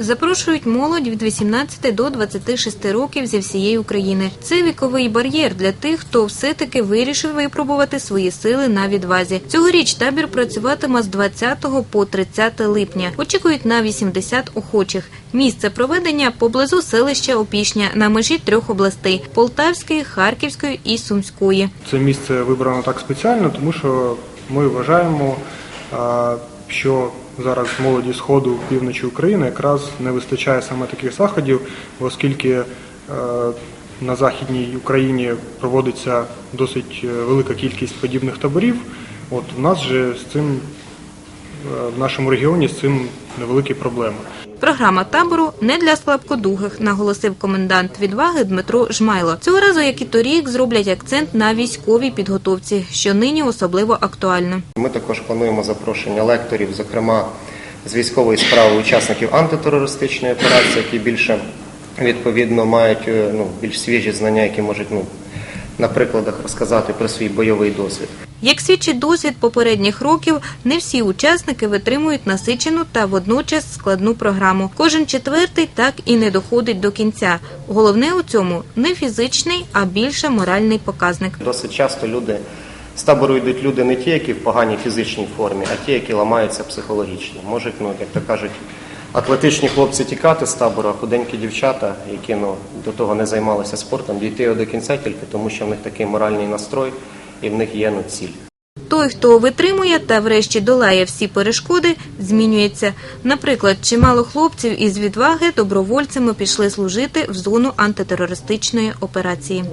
Запрошують молодь від 18 до 26 років зі всієї України. Це віковий бар'єр для тих, хто все-таки вирішив випробувати свої сили на відвазі. Цьогоріч табір працюватиме з 20 по 30 липня. Очікують на 80 охочих. Місце проведення поблизу селища Опішня на межі трьох областей – Полтавської, Харківської і Сумської. Це місце вибрано так спеціально, тому що ми вважаємо, що зараз молоді сходу півночі України якраз не вистачає саме таких заходів, оскільки е, на західній Україні проводиться досить е, велика кількість подібних таборів. От у нас же з цим е, в нашому регіоні з цим невеликі проблеми. Програма табору не для слабкодугих, наголосив комендант відваги Дмитро Жмайло. Цього разу, як і торік, зроблять акцент на військовій підготовці, що нині особливо актуально. Ми також плануємо запрошення лекторів, зокрема з військової справи учасників антитерористичної операції, які більше відповідно мають е, ну, більш свіжі знання, які можуть ну, на прикладах розказати про свій бойовий досвід. Як свідчить досвід попередніх років, не всі учасники витримують насичену та водночас складну програму. Кожен четвертий так і не доходить до кінця. Головне у цьому не фізичний, а більше моральний показник. Досить часто люди з табору йдуть люди не ті, які в поганій фізичній формі, а ті, які ламаються психологічно. Можуть, ну як то кажуть, атлетичні хлопці тікати з табору, а худенькі дівчата, які ну до того не займалися спортом, дійти його до кінця тільки тому, що в них такий моральний настрой і в них є ну, ціль. Той, хто витримує та врешті долає всі перешкоди, змінюється. Наприклад, чимало хлопців із відваги добровольцями пішли служити в зону антитерористичної операції.